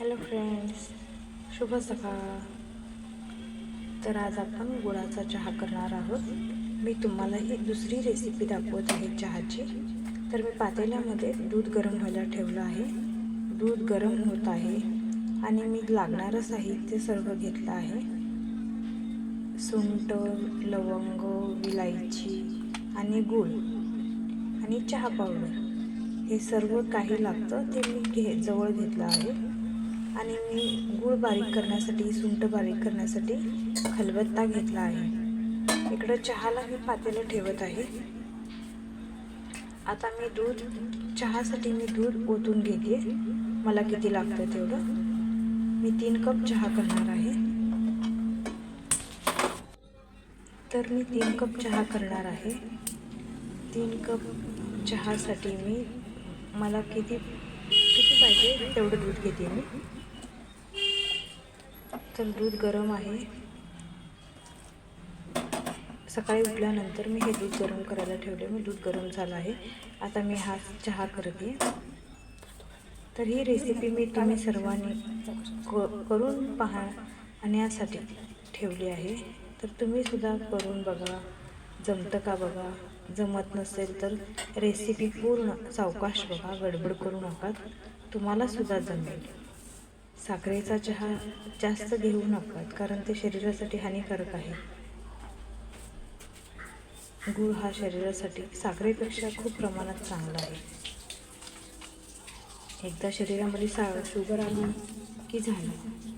Hello friends शुभ सकाळ. तर आज आपण गुळाचा चहा करणार आहोत. मी तुम्हाला ही दुसरी रेसिपी दाखवत आहे चहाची. तर मी पातेल्यामध्ये दूध गरम व्हायला ठेवलं आहे. दूध गरम होत आहे आणि मी लागणारं साहित्य सर्व घेतलं आहे. सुंट लवंग विलायची आणि गूळ आणि चहा पावडर. हे सर्व काही लागतं ते मी घे जवळ घेतलं आहे. आणि मी गूळ बारीक करण्यासाठी सुंठ बारीक करण्यासाठी खलबत्ता घेतला आहे. इकडं चहाला मी पातेलं ठेवत आहे. आता मी दूध चहासाठी मी दूध ओतून घेते. मला किती लागतं तेवढं? मी तीन कप चहा करणार आहे. तर मी तीन कप चहा करणार आहे. तीन कप चहासाठी मी मला किती किती पाहिजे तेवढं दूध घेते मी. तर दूध गरम आहे. सकाळी उठल्यानंतर मी हे दूध गरम करायला ठेवले. मी दूध गरम झालं आहे. आता मी हा चहा करते. तर ही रेसिपी मी तुम्ही सर्वांनी क करून पाहण्यासाठी ठेवली आहे. तर तुम्हीसुद्धा करून बघा. जमतं का बघा? जमत नसेल तर रेसिपी पूर्ण सावकाश बघा. गडबड करू नका. तुम्हालासुद्धा जमेल. साखरेचा चहा जास्त घेऊ नका कारण ते शरीरासाठी हानिकारक आहे. गूळ हा शरीरासाठी साखरेपेक्षा खूप प्रमाणात चांगला आहे. एकदा शरीरामध्ये सा शुगर आली की झालं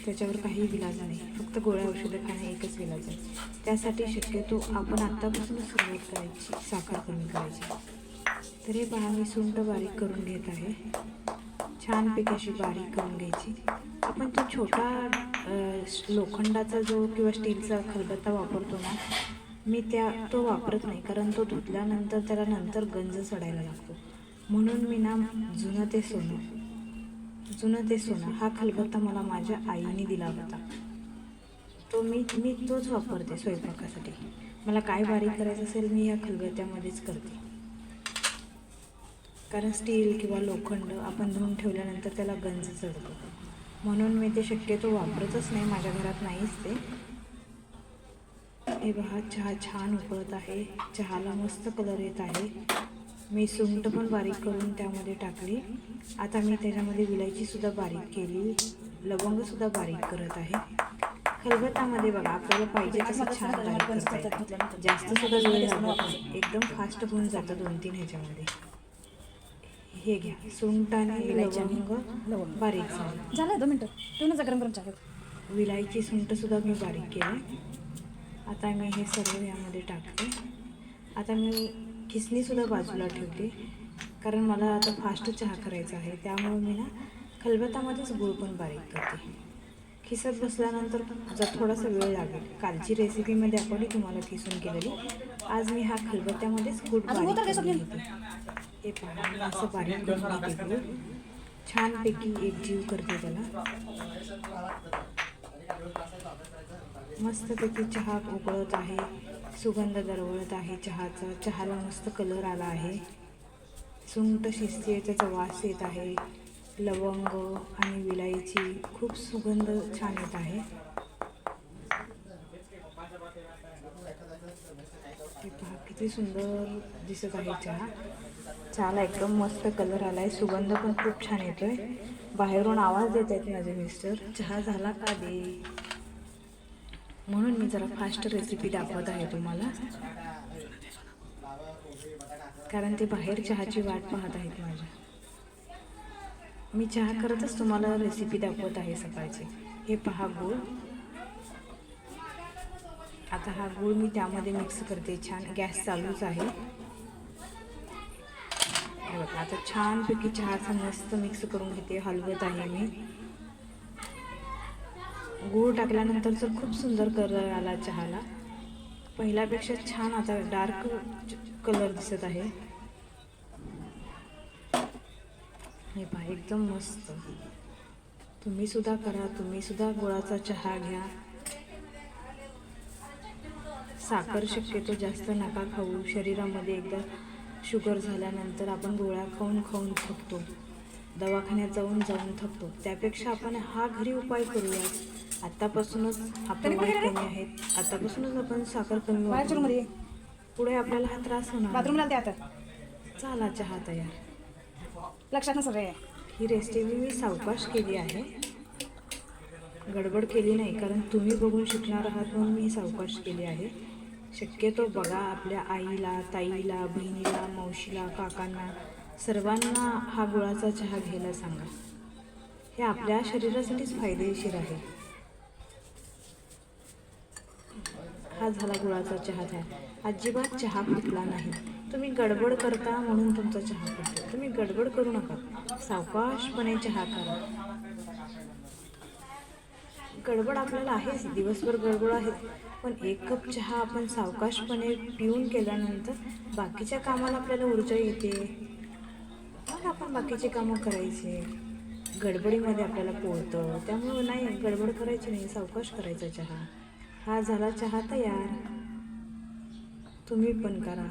त्याच्यावर काही विलाज नाही फक्त गोळ्या औषधं खाणे एकच विलाज आहे. त्यासाठी शक्यतो आपण आत्तापासून सुरुवात करायची साखर कमी करायची. तर हे पहा मी सुंट बारीक करून घेत आहे. छानपैकी अशी बारीक करून घ्यायची. आपण जो छोटा लोखंडाचा जो किंवा स्टीलचा खलबत्ता वापरतो ना मी त्या तो वापरत नाही. कारण तो धुतल्यानंतर त्याला नंतर गंज चढायला लागतो. म्हणून मी ना जुनं ते सोनं जुनं ते सोनं हा खलबत्ता मला माझ्या आईने दिला होता. तो मी मी तोच वापरते स्वयंपाकासाठी. मला काय बारीक करायचं असेल मी या खलबत्त्यामध्येच करते. कारण स्टील किंवा लोखंड आपण धुवून ठेवल्यानंतर त्याला गंज चढतो. म्हणून मी ते शक्यतो वापरतच नाही. माझ्या घरात नाहीच ते. हे पहा चहा छान उकळत आहे. चहाला मस्त कलर येत आहे. मी सुंठ पण बारीक करून त्यामध्ये टाकली. आता मी त्याच्यामध्ये विलायचीसुद्धा बारीक केली. लवंगसुद्धा बारीक करत आहे. खलबत्तामध्ये बघा आपल्याला पाहिजे तसं छान बारीक करता येतं. जास्त सुद्धा वेळ लागत नाही. एकदम फास्ट होऊन जातं दोन तीन ह्याच्यामध्ये. हे घ्या. सुंठ आणि लवंग. बारीक झालं झालं दोन मिनटं. जा गरम गरम चहा विलायची सुंठसुद्धा मी बारीक केली. आता मी हे सर्व यामध्ये टाकते. आता मी खिसणीसुद्धा बाजूला ठेवते कारण मला आता फास्ट चहा करायचा आहे. त्यामुळे मी ना खलबत्तामध्येच गूळ पण बारीक करते. खिसत बसल्यानंतर जर थोडासा वेळ लागेल. कालची रेसिपीमध्ये आपण तुम्हाला खिसून केलेली. आज मी हा खलबत्त्यामध्येच गूळ अजून होतं हे पहा असं बारीक करून घेते गूळ छानपैकी एकजीव करते त्याला. मस्तपैकी चहा उकळत आहे. सुगंध दरवळत आहे चहाचा. चहाला मस्त कलर आला आहे. सुंगट शिस्ती त्याचा वास येत आहे. लवंग आणि विलायची खूप सुगंध छान येत आहे. हे पहा किती सुंदर दिसत आहे चहा. चहाला एकदम मस्त कलर आला आहे सुगंध पण खूप छान येतोय. बाहेरून आवाज देत आहेत माझे मिस्टर चहा झाला का दे म्हणून मी जरा फास्ट रेसिपी दाखवत आहे तुम्हाला. कारण ते बाहेर चहाची वाट पाहत आहेत माझ्या. मी चहा करतच तुम्हाला रेसिपी दाखवत आहे सकाळची. हे पहा गूळ. आता हा गूळ मी त्यामध्ये मिक्स करते. छान गॅस चालूच आहे. आता छानपैकी चहाचा मस्त मिक्स करून घेते हलवत आहे मी. गूळ टाकल्यानंतर तर खूप सुंदर कलर आला चहाला. पहिल्यापेक्षा छान आता डार्क कलर दिसत आहे. हे पहा एकदम मस्त. तुम्ही सुद्धा करा तुम्ही सुद्धा गुळाचा चहा घ्या. साखर शक्यतो जास्त नका खाऊ शरीरामध्ये एकदा शुगर झाल्यानंतर आपण गोळ्या खाऊन खाऊन थकतो. दवाखान्यात जाऊन जाऊन थकतो. त्यापेक्षा आपण हा घरी उपाय करूया आत्तापासूनच वय कमी आहेत. आत्तापासूनच आपण साखर कमी वापरू. पुढे आपल्याला हा त्रास होणार आता. झाला चहा तयार. लक्षात रे. ही रेसिपी मी सावकाश केली आहे. गडबड केली नाही कारण तुम्ही बघून शिकणार आहात म्हणून मी सावकाश केली आहे. शक्यतो बघा आपल्या आईला ताईला बहिणीला मावशीला काकांना सर्वांना हा गुळाचा चहा घ्यायला सांगा. हे आपल्या शरीरासाठीच फायदेशीर आहे. हा झाला गुळाचा चहा तयार अजिबात चहा फुटला नाही. तुम्ही गडबड करता म्हणून तुमचा चहा फुटतो. तुम्ही गडबड करू नका. सावकाशपणे चहा करा. गडबड आपल्याला आहेच दिवसभर गडबड आहे पण एक कप चहा आपण सावकाशपणे पिऊन केल्यानंतर बाकीच्या कामाला आपल्याला ऊर्जा येते. मग आपण बाकीचे कामं करायचे. गडबडीमध्ये आपल्याला पोळतं. त्यामुळं नाही गडबड करायची नाही सावकाश करायचा चहा. हा झाला चहा तयार. तुम्ही पण करा.